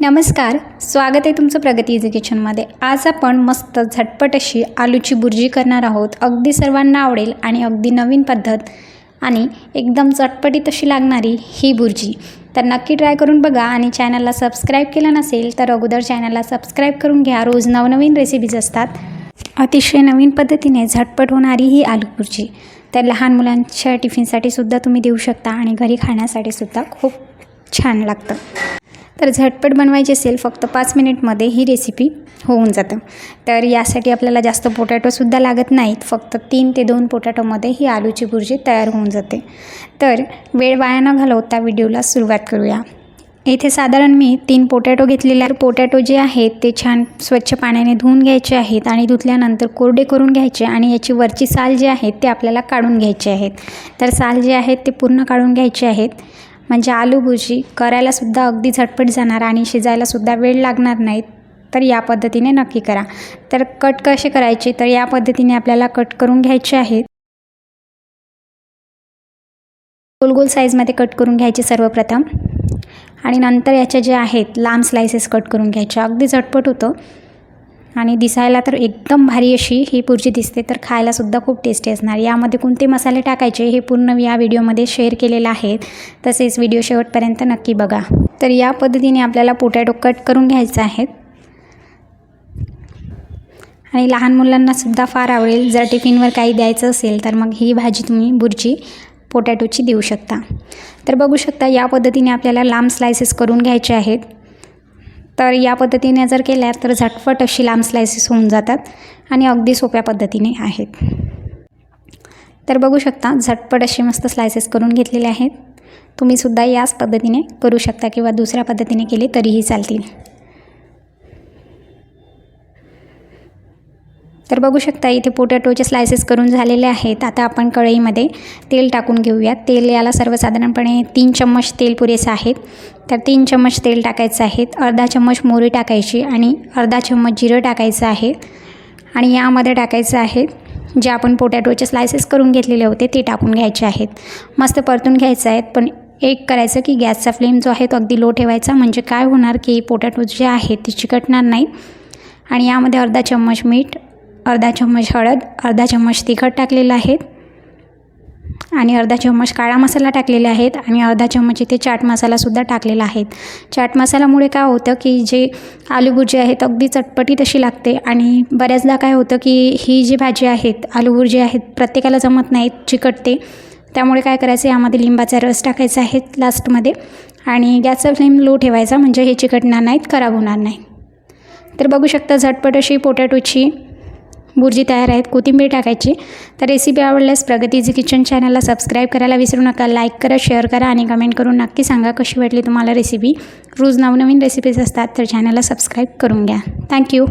नमस्कार स्वागत आहे तुमचं प्रगती इझी किचनमध्ये आज आपण मस्त झटपट अशी आलूची बुर्जी करणार आहोत. अगदी सर्वांना आवडेल आणि अगदी नवीन पद्धत आणि एकदम चटपटीत अशी लागणारी ही बुर्जी तर नक्की ट्राय करून बघा आणि चॅनलला सबस्क्राईब केलं नसेल तर अगोदर चॅनलला सबस्क्राईब करून घ्या. रोज नवनवीन रेसिपीज असतात. अतिशय नवीन पद्धतीने झटपट होणारी ही आलू बुर्जी तर लहान मुलांच्या टिफिनसाठी सुद्धा तुम्ही देऊ शकता आणि घरी खाण्यासाठी सुद्धा खूप छान लागतं. तर झटपट बनवायची असेल फक्त पाच मिनिटमध्ये ही रेसिपी होऊन जातं. तर यासाठी आपल्याला जास्त पोटॅटोसुद्धा लागत नाहीत फक्त तीन ते दोन पोटॅटोमध्ये ही आलूची भुर्जी तयार होऊन जाते. तर वेळ वाया न घालवता व्हिडिओला सुरुवात करूया. इथे साधारण मी तीन पोटॅटो घेतलेले आहे पोटॅटो जे आहेत ते छान स्वच्छ पाण्याने धुवून घ्यायचे आहेत आणि धुतल्यानंतर कोरडे करून घ्यायचे आणि याची वरची साल जी आहे ते आपल्याला काढून घ्यायचे आहेत. तर साल जे आहेत ते पूर्ण काढून घ्यायचे आहेत. म्हणजे आलू भुजी करायलासुद्धा अगदी झटपट जाणार आणि शिजायलासुद्धा वेळ लागणार नाहीत तर या पद्धतीने नक्की करा. तर कट कसे करायचे? तर या पद्धतीने आपल्याला कट करून घ्यायचे आहेत. गोल गोल साईजमध्ये कट करून घ्यायचे सर्वप्रथम. आणि नंतर याच्या जे आहेत लांब स्लायसेस कट करून घ्यायचे. अगदी झटपट होतं. आणि दिसायला तर एकदम भारी अशी ही पुरची दिसते तर खायलासुद्धा खूप टेस्टी असणार. यामध्ये कोणते मसाले टाकायचे हे पूर्ण या व्हिडिओमध्ये शेअर केलेलं आहे तसेच व्हिडिओ शेवटपर्यंत नक्की बघा. तर या पद्धतीने आपल्याला पोटॅटो कट करून घ्यायचं आहेत. आणि लहान मुलांनासुद्धा फार आवडेल. जर टिफिनवर काही द्यायचं असेल तर मग ही भाजी तुम्ही बुर्जी पोटॅटोची देऊ शकता. तर बघू शकता या पद्धतीने आपल्याला लांब स्लायसेस करून घ्यायचे आहेत. तर या पद्धतीने जर केल्या तर झटपट अशी लांब स्लायसेस होऊन जातात आणि अगदी सोप्या पद्धतीने आहेत. तर बघू शकता झटपट असे मस्त स्लायसेस करून घेतलेले आहेत. तुम्हीसुद्धा याच पद्धतीने करू शकता किंवा दुसऱ्या पद्धतीने केले तरीही चालतील. तर बघू शकता इथे पोटॅटोचे स्लायसेस करून झालेले आहेत. आता आपण कढईमध्ये तेल टाकून घेऊयात. तेल याला सर्वसाधारणपणे तीन चम्मच तेल पुरेसं आहेत तर तीन चम्मच तेल टाकायचं आहेत अर्धा चम्मच मोहरी टाकायची आणि अर्धा चम्मच जिरं टाकायचं आहे. आणि यामध्ये टाकायचं आहे जे आपण पोटॅटोचे स्लायसेस करून घेतलेले होते ते टाकून घ्यायचे आहेत. मस्त परतून घ्यायचं आहेत पण एक करायचं की गॅसचा फ्लेम जो आहे तो अगदी लो ठेवायचा. म्हणजे काय होणार की पोटॅटो जे आहे ते चिकटणार नाही. आणि यामध्ये अर्धा चम्मच मीठ अर्धा चम्मच हळद अर्धा चम्मच तिखट टाकलेलं आहेत. आणि अर्धा चम्मच काळा मसाला टाकलेले आहेत आणि अर्धा चम्मच इथे चाट मसालासुद्धा टाकलेला आहे. चाट मसाल्यामुळे काय होतं की जे आलू भुर्जी आहेत अगदी चटपटीत अशी लागते आणि बऱ्याचदा काय होतं की ही जी भाजी आहेत आलू भुर्जी आहेत प्रत्येकाला जमत नाहीत चिकटते त्यामुळे काय करायचं यामध्ये लिंबाचा रस टाकायचा आहे लास्टमध्ये आणि गॅसचा फ्लेम लो ठेवायचा म्हणजे हे चिकटणार नाहीत खराब होणार नाही तर बघू शकता झटपट अशी पोटॅटोची बुर्जी तयार आहेत कोथिंबीर टाकायची. तर रेसिपी आवडल्यास प्रगतीची किचन चॅनलला सबस्क्राईब करायला विसरू नका. लाईक करा शेअर करा आणि कमेंट करून नक्की सांगा कशी वाटली तुम्हाला रेसिपी रोज नवनवीन रेसिपीज असतात तर चॅनलला सबस्क्राईब करून घ्या. थँक्यू